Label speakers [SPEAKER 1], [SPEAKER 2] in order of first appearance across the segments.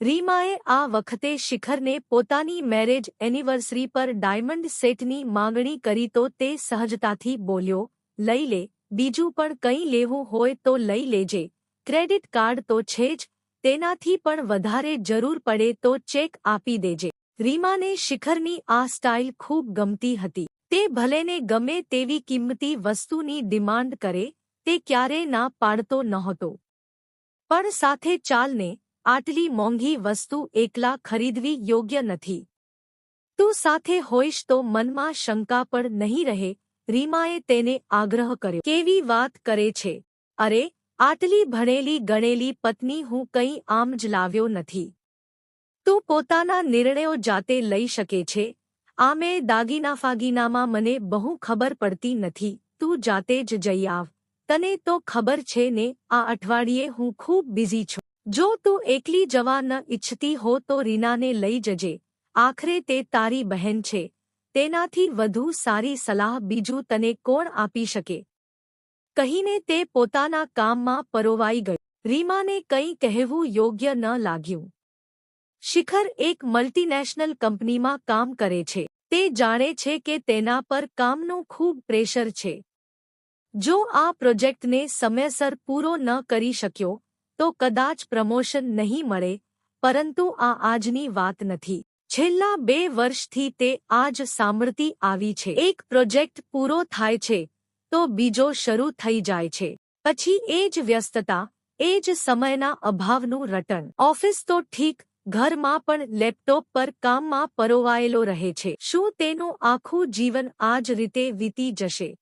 [SPEAKER 1] રીમાએ આ વખતે શિખરને પોતાની મેરેજ એનિવર્સરી પર ડાયમંડ સેટની માંગણી કરી તો તે સહજતાથી બોલ્યો, લઈ લે, બીજું પણ કંઈ લેવું હોય તો લઈ લેજે. ક્રેડિટ કાર્ડ તો છે જ, તેનાથી પણ વધારે જરૂર પડે તો ચેક આપી દેજે. રીમાને શિખરની આ સ્ટાઇલ ખૂબ ગમતી હતી. તે ભલેને ગમે તેવી કિંમતી વસ્તુની ડિમાન્ડ કરે, તે ક્યારેય ના પાડતો નહોતો. પણ સાથે ચાલને આટલી મોંઘી વસ્તુ એકલા ખરીદવી યોગ્ય નથી. તું સાથે હોઈશ તો મનમાં શંકા પણ નહીં રહે, રીમાએ તેને આગ્રહ કર્યો. કેવી વાત કરે છે? અરે, આટલી ભણેલી ગણેલી પત્ની હું કંઈ આમ જ લાવ્યો નથી. તું પોતાના નિર્ણયો જાતે લઈ શકે છે. આમે દાગીના ફાગીનામાં મને બહુ ખબર પડતી નથી. તું જાતે જ જઈ આવ. તને તો ખબર છે ને, આ અઠવાડિયે હું ખૂબ બિઝી છું. જો તું એકલી જવા ન ઈચ્છતી હો તો રીનાને લઈ જજે. આખરે તે તારી બહેન છે. તેનાથી વધુ સારી સલાહ બીજું તને કોણ આપી શકે? કહીને તે પોતાના કામમાં પરોવાઈ ગઈ રીમાને કંઈ કહેવું યોગ્ય ન લાગ્યું. શિખર એક મલ્ટીનેશનલ કંપનીમાં કામ કરે છે. તે જાણે છે કે તેના પર કામનું ખૂબ પ્રેશર છે. જો આ પ્રોજેક્ટને સમયસર પૂરો ન કરી શક્યો તો કદાચ પ્રમોશન નહીં મળે, પરંતુ આ આજની વાત નથી. છેલ્લા બે વર્ષથી તે આજ સાંભળતી આવી છે. એક પ્રોજેક્ટ પૂરો થાય છે, તો બીજો શરૂ થઈ જાય છે. પછી એ જ વ્યસ્તતા, એ જ સમયના અભાવનું રટણ. ઓફિસ તો ઠીક, ઘરમાં પણ લેપટોપ પર કામમાં પરોવાયેલો રહે છે. શું તેનું આખું જીવન આ જ રીતે વીતી જશે?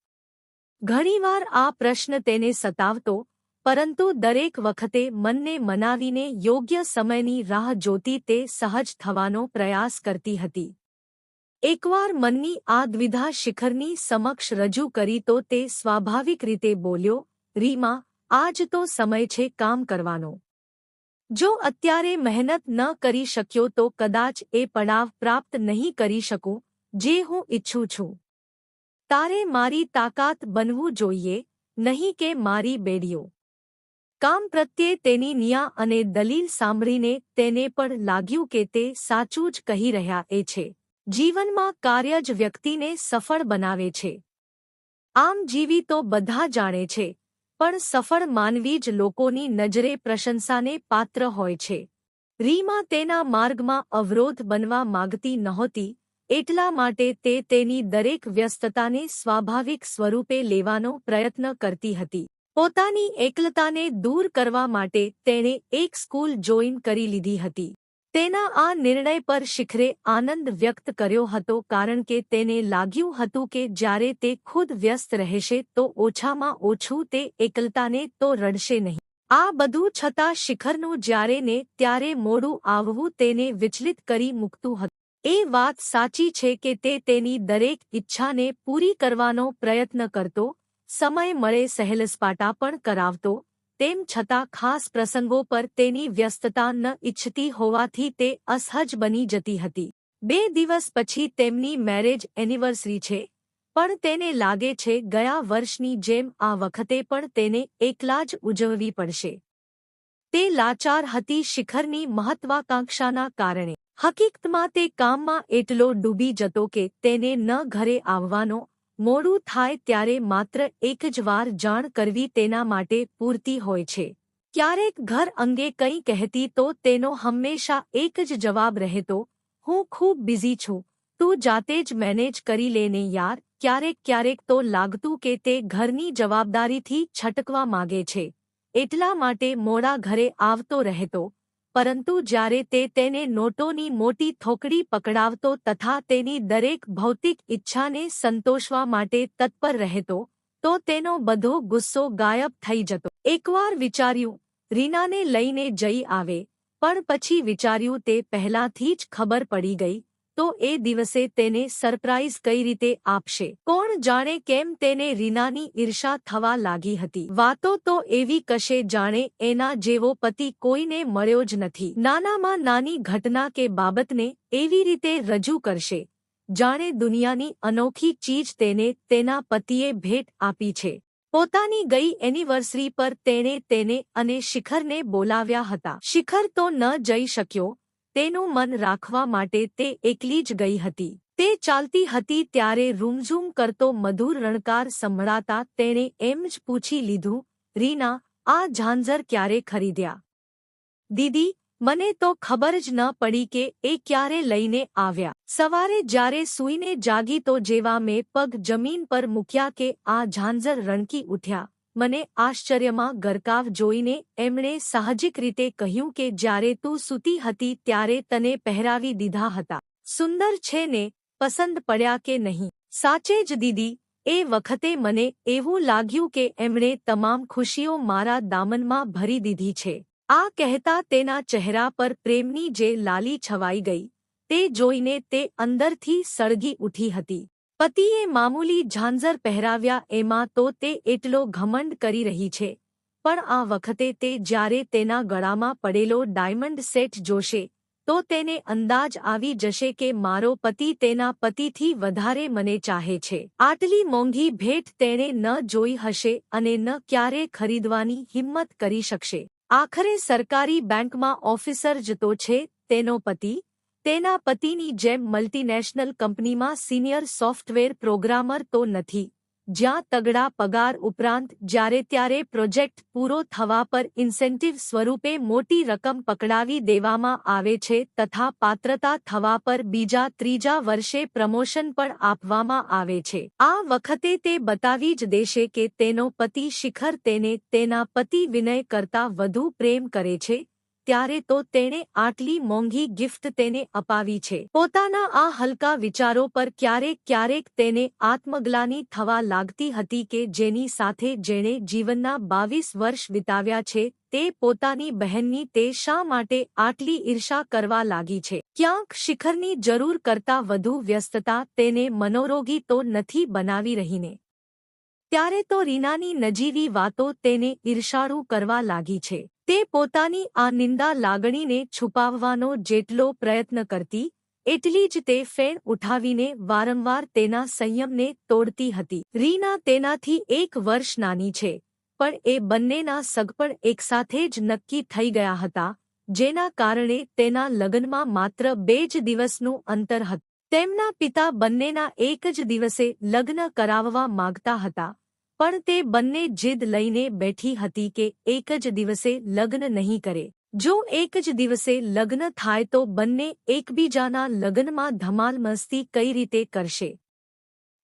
[SPEAKER 1] ઘણીવાર આ પ્રશ્ન તેને સતાવતો પરંતુ દરેક વખતે મનને મનાવીને યોગ્ય સમયની રાહ જોતી તે સહજ થવાનો પ્રયાસ કરતી હતી. એકવાર મનની આ દ્વિધા શિખરની સમક્ષ રજૂ કરી તો તે સ્વાભાવિક રીતે બોલ્યો, રીમા, આજ તો સમય છે કામ કરવાનો. જો અત્યારે મહેનત ન કરી શક્યો તો કદાચ એ પડાવ પ્રાપ્ત નહીં કરી શકું, જે હું ઈચ્છું છું. તારે મારી તાકાત બનવું જોઈએ, નહીં કે મારી બેડીઓ. કામ પ્રત્યે તેની નિયા અને દલીલ સાંભળીને તેને પણ લાગ્યું કે તે સાચું જ કહી રહ્યા એ છે. જીવનમાં કાર્ય જ વ્યક્તિને સફળ બનાવે છે. આમ જીવી તો બધા જાણે છે, પણ સફળ માનવી જ લોકોની નજરે પ્રશંસાને પાત્ર હોય છે. રીમા તેના માર્ગમાં અવરોધ બનવા માગતી નહોતી, એટલા માટે તે તેની દરેક વ્યસ્તતાને સ્વાભાવિક સ્વરૂપે લેવાનો પ્રયત્ન કરતી હતી. પોતાની એકલતાને દૂર કરવા માટે તેણે એક સ્કૂલ જોઈન કરી લીધી હતી. તેના આ નિર્ણય પર શિખરે આનંદ વ્યક્ત કર્યો હતો કારણ કે તેને લાગ્યું હતું કે જ્યારે તે ખુદ વ્યસ્ત રહેશે તો ઓછામાં ઓછું તે એકલતાને તો રડશે નહીં. આ બધું છતાં શિખરનું જ્યારે ને ત્યારે મોડું આવવું તેને વિચલિત કરી મૂકતું હતું. એ વાત સાચી છે કે તે તેની દરેક ઈચ્છાને પૂરી કરવાનો પ્રયત્ન કરતો સમય મળે સહેલસપાટા પણ કરાવતો, તેમ છતાં ખાસ પ્રસંગો પર તેની વ્યસ્તતા ન ઇચ્છતી હોવાથી તે અસહજ બની જતી હતી. બે દિવસ પછી તેમની મેરેજ એનિવર્સરી છે, પણ તેને લાગે છે ગયા વર્ષની જેમ આ વખતે પણ તેને એકલા જ ઉજવવી પડશે. તે લાચાર હતી શિખરની મહત્વાકાંક્ષાના કારણે. હકીકતમાં તે કામમાં એટલો ડૂબી જતો કે તેને ન ઘરે આવવાનો મોડું થાય ત્યારે માત્ર એક જ વાર જાણ કરવી તેના માટે પૂરતી હોય છે. ક્યારેક ઘર અંગે કંઈ કહેતી તો તેનો હંમેશા એક જ જવાબ રહેતો, હું ખૂબ બિઝી છું, તું જાતે જ મેનેજ કરી લેને યાર. ક્યારેક ક્યારેક તો લાગતું કે તે ઘરની જવાબદારીથી છટકવા માગે છે. એટલા માટે મોડા ઘરે આવતો રહેતો પરંતુ જ્યારે તે તેને નોટોની મોટી થોકડી પકડાવતો તથા તેની દરેક ભૌતિક ઈચ્છાને સંતોષવા માટે તત્પર રહેતો, તો તેનો બધો ગુસ્સો ગાયબ થઈ જતો. એકવાર વિચાર્યું, રીનાને લઈને જઈ આવે. પણ પછી વિચાર્યું, તે પહેલાથી જ ખબર પડી ગઈ તો એ દિવસે તેને સરપ્રાઇઝ કઈ રીતે આપશે? કોણ જાણે કેમ તેને રીનાની ઈર્ષા થવા લાગી હતી? વાતો તો એવી કશે જાણે એના જેવો પતિ કોઈને મળ્યો જ નથી. નાનામાં નાની ઘટના કે બાબતને એવી રીતે રજૂ કરશે? જાણે દુનિયાની અનોખી ચીજ તેને તેના પતિએ ભેટ આપી છે. પોતાની ગઈ એનિવર્સરી પર તેણે તેને અને શિખરને બોલાવ્યા હતા. શિખર તો ન જઈ શક્યો તેનું મન રાખવા માટે તે એકલી જ ગઈ હતી. તે ચાલતી હતી ત્યારે રૂમઝૂમ કરતો મધુર રણકાર સંભળાતા તેણે એમ જ પૂછી લીધું, રીના, આ ઝાંઝર ક્યારે ખરીદ્યા? દીદી, મને તો ખબર જ ન પડી કે એ ક્યારે લઈને આવ્યા. સવારે જ્યારે સૂઈને જાગી તો જેવા મેં પગ જમીન પર મૂક્યા કે આ ઝાંઝર રણકી ઉઠ્યા મને આશ્ચર્યમાં ગરકાવ જોઈને એમણે સાહજિક રીતે કહ્યું કે જ્યારે તું સૂતી હતી ત્યારે તને પહેરાવી દીધા હતા. સુંદર છે ને, પસંદ પડ્યા કે નહીં? સાચે જ દીદી, એ વખતે મને એવું લાગ્યું કે એમણે તમામ ખુશીઓ મારા દામનમાં ભરી દીધી છે. આ કહેતા તેના ચહેરા પર પ્રેમની જે લાલી છવાઈ ગઈ, તે જોઈને તે અંદરથી સળગી ઉઠી હતી. પતિએ મામૂલી ઝાંઝર પહેરાવ્યા એમાં તો તે એટલો ઘમંડ કરી રહી છે. પણ આ વખતે તે જ્યારે તેના ગળામાં પડેલો ડાયમંડ સેટ જોશે, તો તેને અંદાજ આવી જશે કે મારો પતિ તેના પતિથી વધારે મને ચાહે છે. આટલી મોંઘી ભેટ તેણે ન જોઈ હશે અને ન ક્યારે ખરીદવાની હિંમત કરી શકશે. આખરે સરકારી બેંકમાં ઓફિસર જતો છે તેનો પતિ તેના પતિની જેમ મલ્ટીનેશનલ કંપનીમાં સિનિયર સોફ્ટવેર પ્રોગ્રામર તો નથી. જ્યાં તગડા પગાર ઉપરાંત જ્યારે ત્યારે પ્રોજેક્ટ પૂરો થવા પર ઇન્સેન્ટિવ સ્વરૂપે મોટી રકમ પકડાવી દેવામાં આવે છે તથા પાત્રતા થવા પર બીજા ત્રીજા વર્ષે પ્રમોશન પણ આપવામાં આવે છે. આ વખતે તે બતાવી જ દેશે કે તેનો પતિ શિખર તેને તેના પતિ વિનય કરતા વધુ પ્રેમ કરે છે ત્યારે તો તેણે આટલી મોંઘી ગિફ્ટ તેને અપાવી છે. પોતાના આ હલકા વિચારો પર ક્યારેક ક્યારેક તેને આત્મગ્લાની થવા લાગતી હતી કે જેની સાથે જેણે જીવનના બાવીસ વર્ષ વિતાવ્યા છે, તે પોતાની બહેનની તે શા માટે આટલી ઈર્ષા કરવા લાગી છે? ક્યાંક શિખરની જરૂર કરતા વધુ વ્યસ્તતા તેને મનોરોગી તો નથી બનાવી રહીને. ત્યારે તો રીનાની નજીવી વાતો તેને ઈર્ષાળું કરવા લાગી છે. તે પોતાની આ નિંદા લાગણીને છુપાવવાનો જેટલો પ્રયત્ન કરતી, એટલી જ તે ફેણ ઉઠાવીને વારંવાર તેના સંયમને તોડતી હતી. રીના તેનાથી એક વર્ષ નાની છે, પણ એ બંનેના સગપણ એકસાથે જ નક્કી થઈ ગયા હતા, જેના કારણે તેના લગ્નમાં માત્ર બે જ દિવસનું અંતર હતું, તેમના પિતા બંનેના એક જ દિવસે લગ્ન કરાવવા માગતા હતા. પણ તે બંને જીદ લઈને બેઠી હતી કે એક જ દિવસે લગ્ન નહીં કરે. જો એક જ દિવસે લગ્ન થાય તો બંને એકબીજાના લગ્નમાં ધમાલ મસ્તી કઈ રીતે કરશે?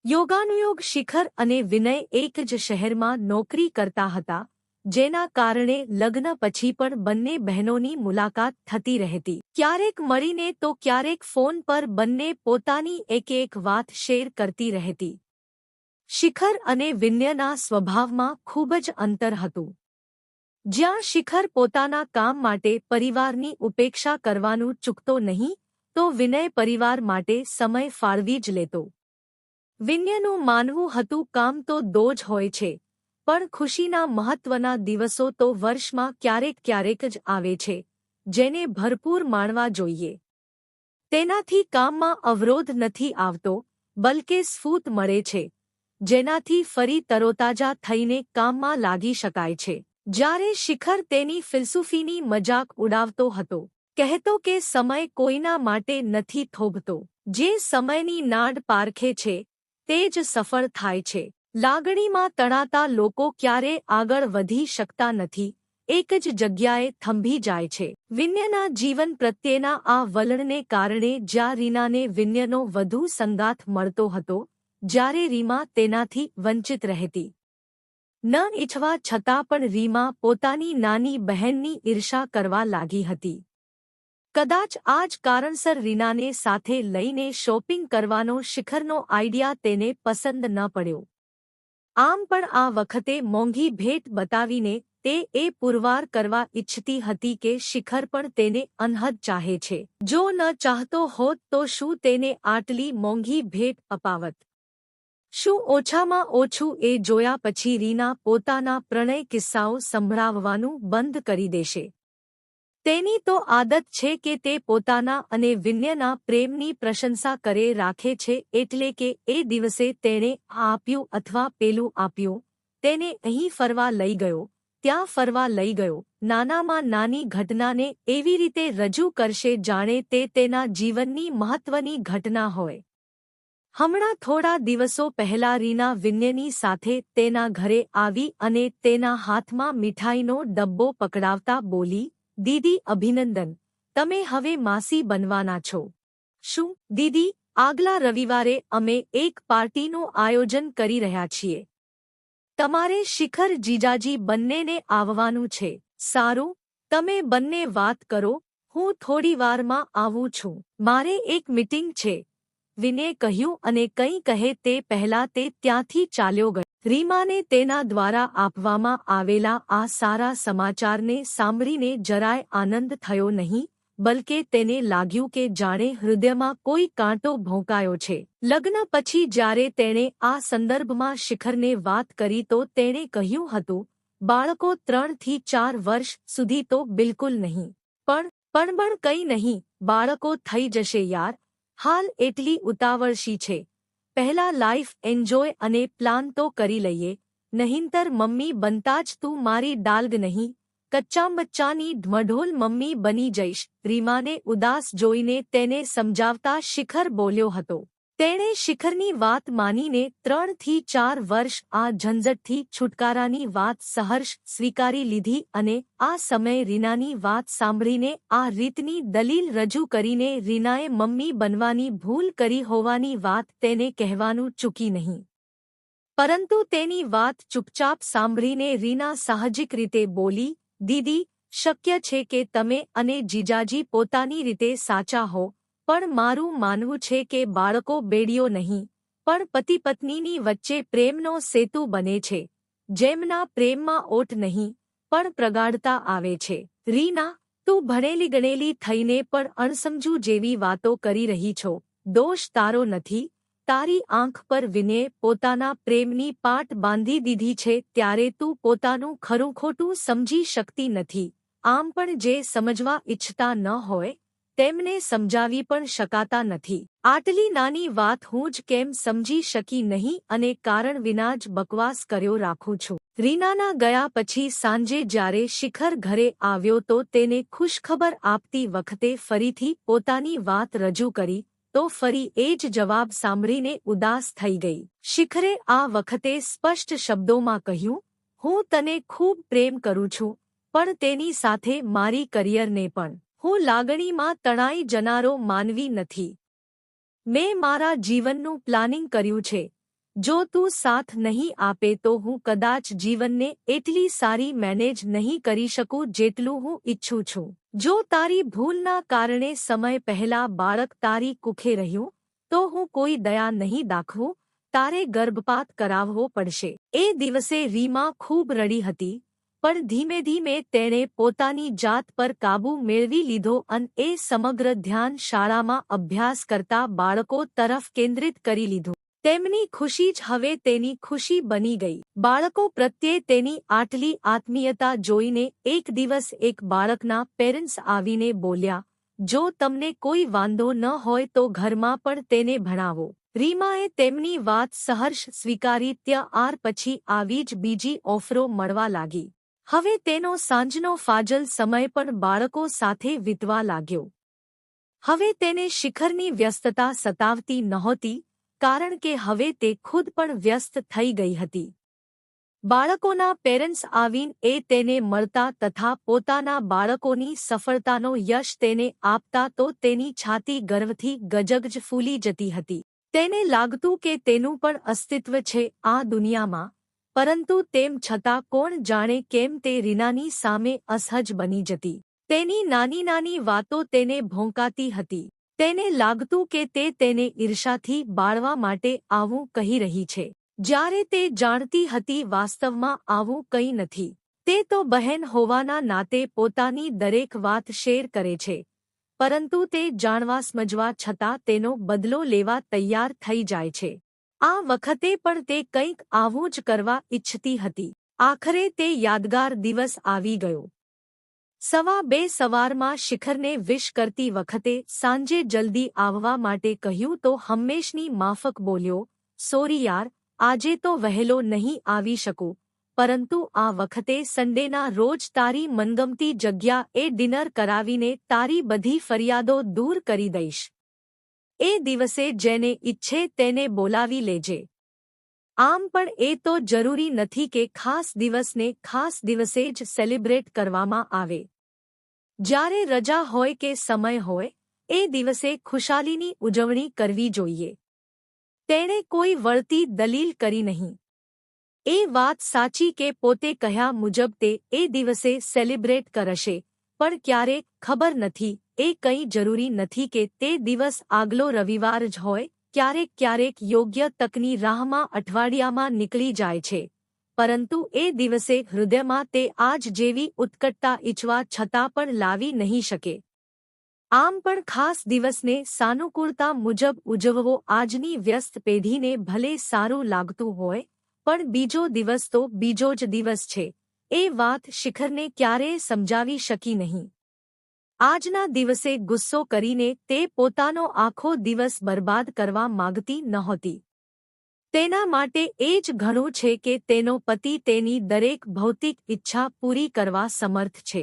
[SPEAKER 1] યોગાનુયોગ શિખર અને વિનય એક જ શહેરમાં નોકરી કરતા હતા, જેના કારણે લગ્ન પછી પણ બંને બહેનોની મુલાકાત થતી રહેતી. ક્યારેક મળીને તો ક્યારેક ફોન પર બંને પોતાની એક એક વાત શેર કરતી રહેતી. શિખર અને વિન્યના સ્વભાવમાં ખૂબ જ અંતર હતું. જ્યાં શિખર પોતાના કામ માટે પરિવારની ઉપેક્ષા કરવાનું ચૂકતો નહીં, તો વિનય પરિવાર માટે સમય ફાળવી જ લેતો. વિન્યનું માનવું હતું કામ તો દોજ હોય છે, પણ ખુશીના મહત્વના દિવસો તો વર્ષમાં ક્યારેક ક્યારેક જ આવે છે, જેને ભરપૂર માણવા જોઈએ. તેનાથી કામમાં અવરોધ નથી આવતો, બલકે સ્ફૂત મળે છે. જેનાથી ફરી તરોતાજા થઈને કામમાં લાગી શકાય છે. જ્યારે શિખર તેની ફિલસુફીની મજાક ઉડાવતો હતો, કહેતો કે સમય કોઈના માટે નથી થોભતો. જે સમયની નાડ પારખે છે, તે જ સફળ થાય છે. લાગણીમાં તણાતા લોકો ક્યારે આગળ વધી શકતા નથી, એક જ જગ્યાએ થંભી જાય છે. વિન્યના જીવન પ્રત્યેના આ વલણને કારણે જ્યાં રીનાને વિન્યનો વધુ સંગાથ મળતો હતો જ્યારે રીમા તેનાથી વંચિત રહેતી. ન ઈચ્છવા છતાં પણ રીમા પોતાની નાની બહેનની ઈર્ષા કરવા લાગી હતી. કદાચ આ જ કારણસર રીનાને સાથે લઈને શોપિંગ કરવાનો શિખરનો આઈડિયા તેને પસંદ ન પડ્યો. આમ પણ આ વખતે મોંઘી ભેટ બતાવીને તે એ પુરવાર કરવા ઈચ્છતી હતી કે શિખર પણ તેને અનહદ ચાહે છે. જો ન ચાહતો હોત તો શું તેને આટલી મોંઘી ભેટ અપાવત? શું ઓછામાં ઓછું એ જોયા પછી રીના પોતાના પ્રણય કિસ્સાઓ સંભળાવવાનું બંધ કરી દેશે? તેની તો આદત છે કે તે પોતાના અને વિન્યના પ્રેમની પ્રશંસા કરે રાખે છે એટલે કે એ દિવસે તેણે આ આપ્યું અથવા પેલું આપ્યું, તેને અહીં ફરવા લઈ ગયો, ત્યાં ફરવા લઈ ગયો, નાનામાં નાની ઘટનાને એવી રીતે રજૂ કરશે જાણે તે તેના જીવનની મહત્વની ઘટના હોય. હમણાં થોડા દિવસો પહેલા રીના વિન્યની સાથે તેના ઘરે આવી અને તેના હાથમાં મીઠાઈનો ડબ્બો પકડાવતા બોલી, દીદી, અભિનંદન. તમે હવે માસી બનવાના છો. શું, દીદી? આગલા રવિવારે અમે એક પાર્ટીનું આયોજન કરી રહ્યા છીએ. તમારે શિખર જીજાજી બંનેને આવવાનું છે. સારું, તમે બંને વાત કરો. હું થોડી વારમાં આવું છું. મારે એક મીટિંગ છે. વિને કહ્યું અને કંઈ કહે તે પહેલા તે ત્યાંથી ચાલ્યો ગયો. રીમાને તેના દ્વારા આપવામાં આવેલા આ સારા સમાચારને સાંભળીને જરાય આનંદ થયો નહીં, બલકે તેને લાગ્યું કે જાણે હૃદયમાં કોઈ કાંટો ભોંકાયો છે. લગ્ન પછી જ્યારે તેણે આ સંદર્ભમાં શિખરને વાત કરી તો તેણે કહ્યું હતું, બાળકો ત્રણથી ચાર વર્ષ સુધી તો બિલકુલ નહીં. પણ પણ પણ કંઈ નહીં, બાળકો થઈ જશે યાર. હાલ એટલી ઉતાવળશી છે. પહેલા લાઈફ એન્જોય અને પ્લાન તો કરી લઈએ, નહીંતર મમ્મી બનતા જ તું મારી ડાલ્ગ નહીં. કચ્ચા મચ્ચાની ઢમઢોલ મમ્મી બની જઈશ, રીમાને ઉદાસ જોઈને તેને સમજાવતા શિખર બોલ્યો હતો. તેણે શિખરની વાત માનીને ત્રણથી ચાર વર્ષ આ ઝંઝટથી છુટકારાની વાત સહર્ષ સ્વીકારી લીધી અને આ સમયે રીનાની વાત સાંભળીને આ રીતની દલીલ રજૂ કરીને રીનાએ મમ્મી બનવાની ભૂલ કરી હોવાની વાત તેને કહેવાનું ચૂકી નહીં. પરંતુ તેની વાત ચૂપચાપ સાંભળીને રીના સાહજિક રીતે બોલી, દીદી, શક્ય છે કે તમે અને જીજાજી પોતાની રીતે સાચા હો પણ મારું માનવું છે કે બાળકો બેડીઓ નહીં, પણ પતિ પત્નીની વચ્ચે પ્રેમનો સેતુ બને છે. જેમના પ્રેમમાં ઓટ નહીં, પણ પ્રગાઢતા આવે છે. રીના, તું ભણેલી ગણેલી થઈને પણ અણસમજુ જેવી વાતો કરી રહી છો. દોષ તારો નથી. તારી આંખ પર વિને પોતાના પ્રેમની પાટ બાંધી દીધી છે ત્યારે તું પોતાનું ખરું ખોટું સમજી શકતી નથી. આમ પણ જે સમજવા ઇચ્છતા ન હોય તેમને સમજાવી પણ શકાતા નથી. આટલી નાની વાત હું જ કેમ સમજી શકી નહીં અને કારણ વિના જ બકવાસ કર્યો રાખું છું. રીનાના ગયા પછી સાંજે જ્યારે શિખર ઘરે આવ્યો તો તેને ખુશખબર આપતી વખતે ફરીથી પોતાની વાત રજૂ કરી, તો ફરી એ જ જવાબ સાંભળીને ઉદાસ થઈ ગઈ. શિખરે આ વખતે સ્પષ્ટ શબ્દોમાં કહ્યું, હું તને ખૂબ પ્રેમ કરું છું, પણ તેની સાથે મારી કરિયરને પણ. હું લાગણીમાં તણાઈ જનારો માનવી નથી. મેં મારા જીવનનું પ્લાનિંગ કર્યું છે. જો તું સાથ નહીં આપે તો હું કદાચ જીવનને એટલી સારી મેનેજ નહીં કરી શકું જેટલું હું ઈચ્છું છું. જો તારી ભૂલના કારણે સમય પહેલા બાળક તારી કુખે રહ્યું, તો હું કોઈ દયા નહીં દાખવું, તારે ગર્ભપાત કરાવવો પડશે. એ દિવસે રીમા ખૂબ રડી હતી. પણ ધીમે ધીમે તેણે પોતાની જાત પર કાબૂ મેળવી લીધો અને એ સમગ્ર ધ્યાન શાળામાં અભ્યાસ કરતા બાળકો તરફ કેન્દ્રિત કરી લીધું. તેમની ખુશી જ હવે તેની ખુશી બની ગઈ. બાળકો પ્રત્યે તેની આટલી આત્મીયતા જોઈને એક દિવસ એક બાળકના પેરેન્ટ્સ આવીને બોલ્યા, જો તમને કોઈ વાંધો ન હોય તો ઘરમાં પણ તેને ભણાવો. રીમાએ તેમની વાત સહર્ષ સ્વીકારી ત્યાં પછી આવી જ બીજી ઓફરો મળવા લાગી. હવે તેનો સાંજનો ફાજલ સમય પણ બાળકો સાથે વીતવા લાગ્યો. હવે તેને શિખરની વ્યસ્તતા સતાવતી નહોતી, કારણ કે હવે તે ખુદ પણ વ્યસ્ત થઈ ગઈ હતી. બાળકોના પેરેન્ટ્સ આવીને એ તેને મળતા તથા પોતાના બાળકોની સફળતાનો યશ તેને આપતા તો તેની છાતી ગર્વથી ગજગજ ફૂલી જતી હતી. તેને લાગતું કે તેનું પણ અસ્તિત્વ છે આ દુનિયામાં. પરંતુ તેમ છતાં કોણ જાણે કેમ તે રીનાની સામે અસહજ બની જતી. તેની નાની નાની વાતો તેને ભોંકાતી હતી. તેને લાગતું કે તે તેને ઈર્ષાથી બાળવા માટે આવું કહી રહી છે. જ્યારે તે જાણતી હતી વાસ્તવમાં આવું કંઈ નથી. તે તો બહેન હોવાના નાતે પોતાની દરેક વાત શેર કરે છે. પરંતુ તે જાણવા સમજવા છતાં તેનો બદલો લેવા તૈયાર થઈ જાય છે. આ વખતે પણ તે કંઈક આવું જ કરવા ઇચ્છતી હતી. આખરે તે યાદગાર દિવસ આવી ગયો. સવા બે સવારમાં શિખરને વિશ કરતી વખતે સાંજે જલ્દી આવવા માટે કહ્યું તો હંમેશની માફક બોલ્યો, સોરી યાર, આજે તો વહેલો નહીં આવી શકું. પરંતુ આ વખતે સન્ડેના રોજ તારી મનગમતી જગ્યા એ ડિનર કરાવીને તારી બધી ફરિયાદો દૂર કરી દઈશ. એ દિવસે જેને ઈચ્છે તેને બોલાવી લેજે. આમ પણ એ તો જરૂરી નથી કે ખાસ દિવસને ખાસ દિવસે જ સેલિબ્રેટ કરવામાં આવે. જ્યારે રજા હોય કે સમય હોય, એ દિવસે ખુશાલીની ઉજવણી કરવી જોઈએ. તેણે કોઈ વળતી દલીલ કરી નહીં. એ વાત સાચી કે પોતે કહ્યા મુજબ તે એ દિવસે સેલિબ્રેટ કરશે, પણ ક્યારેક ખબર નથી એ કંઈ જરૂરી નથી કે તે દિવસ આગલો રવિવાર જ હોય, ક્યારેક ક્યારેક યોગ્ય તકની રાહમાં અઠવાડિયામાં નીકળી જાય છે. પરંતુ એ દિવસે હૃદયમાં તે આજ જેવી ઉત્કટતા ઈચ્છવા છતાં પણ લાવી નહીં શકે. આમ પણ ખાસ દિવસને સાનુકૂળતા મુજબ ઉજવવો આજની વ્યસ્ત પેઢીને ભલે સારું લાગતું હોય, પણ બીજો દિવસ તો બીજો જ દિવસ છે. એ વાત શિખરને ક્યારેય સમજાવી શકી નહીં. આજના દિવસે ગુસ્સો કરીને તે પોતાનો આખો દિવસ બરબાદ કરવા માગતી નહોતી. તેના માટે એ જ ઘણું છે કે તેનો પતિ તેની દરેક ભૌતિક ઈચ્છા પૂરી કરવા સમર્થ છે.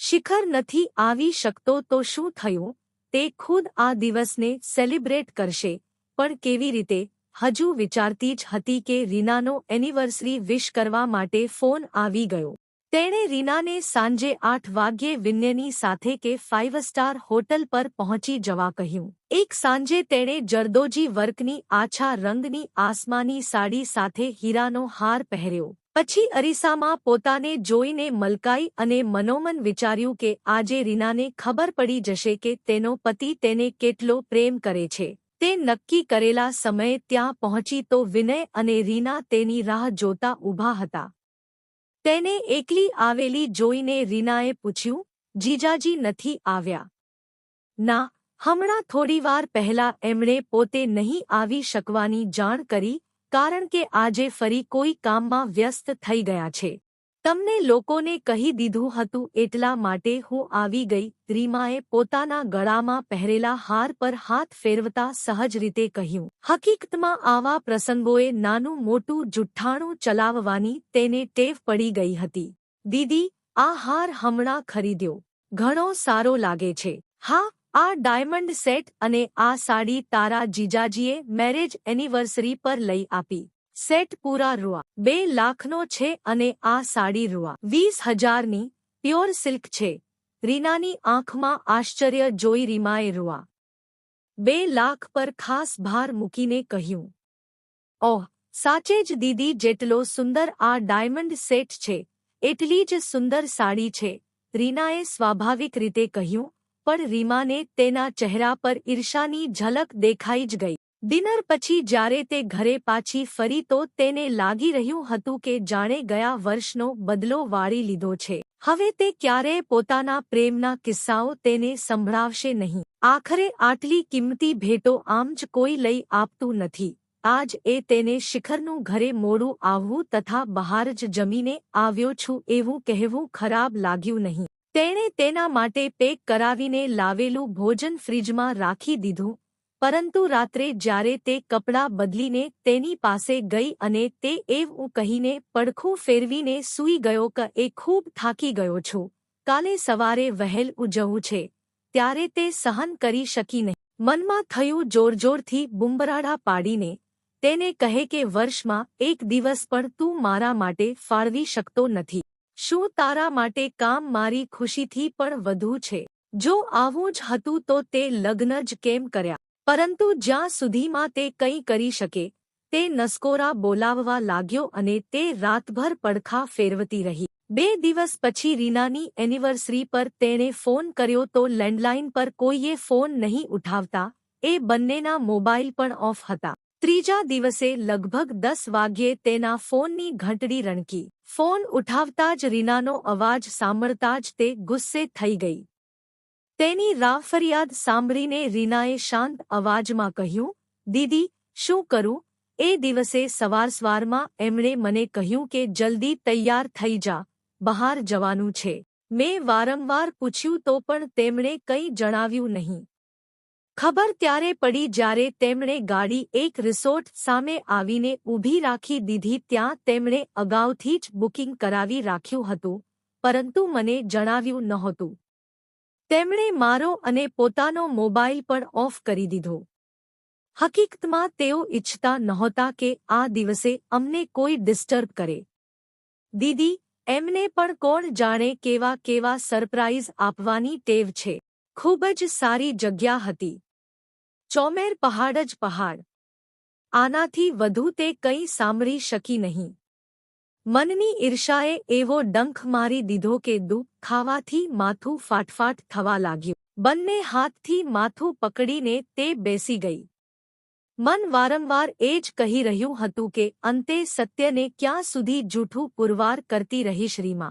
[SPEAKER 1] શિખર નથી આવી શકતો તો શું થયું? તે ખુદ આ દિવસને સેલિબ્રેટ કરશે, પણ કેવી રીતે? હજુ વિચારતી જ હતી કે રીનાનો એનિવર્સરી વિશ કરવા માટે ફોન આવી ગયો. તેણે રીનાને સાંજે આઠ વાગ્યે વિન્યની સાથે કે ફાઇવ સ્ટાર હોટલ પર પહોંચી જવા કહ્યું. એક સાંજે તેણે જરદોજી વર્કની આછા રંગની આસમાની સાડી સાથે હીરાનો હાર પહેર્યો. પછી અરીસામાં પોતાને જોઈને મલકાઈ અને મનોમન વિચાર્યું કે આજે રીનાને ખબર પડી જશે કે તેનો પતિ તેને કેટલો પ્રેમ કરે છે. તે નક્કી કરેલા સમયે ત્યાં પહોંચી તો વિનય અને રીના તેની રાહ જોતા ઊભા હતા. તેને એકલી આવેલી જોઈને રીનાએ પૂછ્યું, જીજાજી નથી આવ્યા. ના, હમણાં થોડીવાર પહેલા એમણે પોતે નહીં આવી શકવાની જાણ કરી, કારણ કે આજે ફરી કોઈ કામમાં વ્યસ્ત થઈ ગયા છે. તમને લોકોને કહી દીધું હતું એટલા માટે હું આવી ગઈ. રીમાએ પોતાના ગળામાં પહેરેલા હાર પર હાથ ફેરવતા સહજ રીતે કહ્યું, હકીકતમાં આવા પ્રસંગોએ નાનું મોટું જુઠ્ઠાણું ચલાવવાની તેને ટેવ પડી ગઈ હતી. દીદી, આ હાર હમણાં ખરીદ્યો. ઘણો સારો લાગે છે. હા, આ ડાયમંડ સેટ અને આ સાડી તારા જીજાજીએ મેરેજ એનિવર્સરી પર લઈ આપી. સેટ પૂરા રૂઆ, બે લાખનો છે અને આ સાડી રૂઆ. વીસ હજારની પ્યોર સિલ્ક છે. રીનાની આંખમાં આશ્ચર્ય જોઈ રીમાએ રૂઆ. બે લાખ પર ખાસ ભાર મૂકીને કહ્યું. ઓહ, સાચે જ દીદી જેટલો સુંદર આ ડાયમંડ સેટ છે, એટલી જ સુંદર સાડી છે, રીનાએ સ્વાભાવિક રીતે કહ્યું, પણ રીમાને તેના ચહેરા પર ઈર્ષાની ઝલક દેખાઈ જ ગઈ. ડિનર પછી જ્યારે તે ઘરે પાછી ફરી તો તેને લાગી રહ્યું હતું કે જાણે ગયા વર્ષનો બદલો વાળી લીધો છે. હવે તે ક્યારેય પોતાના પ્રેમના કિસ્સાઓ તેને સંભળાવશે નહીં. આખરે આટલી કિંમતી ભેટો આમ જ કોઈ લઈ આપતું નથી. આજ એ તેને શિખરનું ઘરે મોડું આવવું તથા બહાર જ જમીને આવ્યો છું એવું કહેવું ખરાબ લાગ્યું નહીં. તેણે તેના માટે પેક કરાવીને લાવેલું ભોજન ફ્રીજમાં રાખી દીધું. પરંતુ રાત્રે જ્યારે તે કપડાં બદલીને તેની પાસે ગઈ અને તે એવું કહીને પડખું ફેરવીને સૂઈ ગયો કે એ ખૂબ થાકી ગયો છું. કાલે સવારે વહેલ ઉજવું છે. ત્યારે તે સહન કરી શકી નહીં મનમાં થયું જોરજોરથી બુંબરાડા પાડીને, તેને કહે કે વર્ષમાં એક દિવસ પણ તું મારા માટે ફાળવી શકતો નથી. શું તારા માટે કામ મારી ખુશીથી પણ વધુ છે? જો આવું જ હતું તો તે લગ્ન જ કેમ કર્યા? પરંતુ જ્યાં સુધીમાં તે કંઈ કરી શકે, તે નસકોરા બોલાવવા લાગ્યો અને તે રાતભર પડખા ફેરવતી રહી. બે દિવસ પછી રીનાની એનિવર્સરી પર તેણે ફોન કર્યો તો લેન્ડલાઇન પર કોઈએ ફોન નહીં ઉઠાવતા, એ બંનેના મોબાઈલ પણ ઓફ હતા. ત્રીજા દિવસે લગભગ દસ વાગ્યે તેના ફોનની ઘંટડી રણકી. ફોન ઉઠાવતા જ રીનાનો અવાજ સાંભળતા જ તે ગુસ્સે થઈ ગઈ. તેની રાફરિયાદ સાંભળીને રીનાએ શાંત અવાજમાં કહ્યું, દીદી, શું કરું? એ દિવસે સવાર સવારમાં એમણે મને કહ્યું કે જલ્દી તૈયાર થઈ જા, બહાર જવાનું છે. મેં વારંવાર પૂછ્યું તો પણ તેમણે કંઈ જણાવ્યું નહીં. ખબર ત્યારે પડી જ્યારે તેમણે ગાડી એક રિસોર્ટ સામે આવીને ઊભી રાખી દીધી ત્યાં તેમણે અગાઉથી જ બુકિંગ કરાવી રાખ્યું હતું, પરંતુ મને જણાવ્યું નહોતું. તેમણે મારો અને પોતાનો મોબાઈલ પણ ઓફ કરી દીધો. હકીકતમાં તેઓ ઇચ્છતા નહોતા કે આ દિવસે અમને કોઈ ડિસ્ટર્બ કરે. દીદી, એમને પણ કોણ જાણે કેવા કેવા સરપ્રાઇઝ આપવાની ટેવ છે. ખૂબ જ સારી જગ્યા હતી. ચોમેર પહાડ જ પહાડ. આનાથી વધુ તે કંઈ સાંભળી શકી નહીં. મનની ઈર્ષાએ એવો ડંખ મારી દીધો કે દુઃખ ખાવાથી માથું ફાટફાટ થવા લાગ્યું. બંને હાથથી માથું પકડીને તે બેસી ગઈ. મન વારંવાર એ જ કહી રહ્યું હતું કે, અંતે સત્યને ક્યાં સુધી જૂઠું પુરવાર કરતી રહીશ રીમા?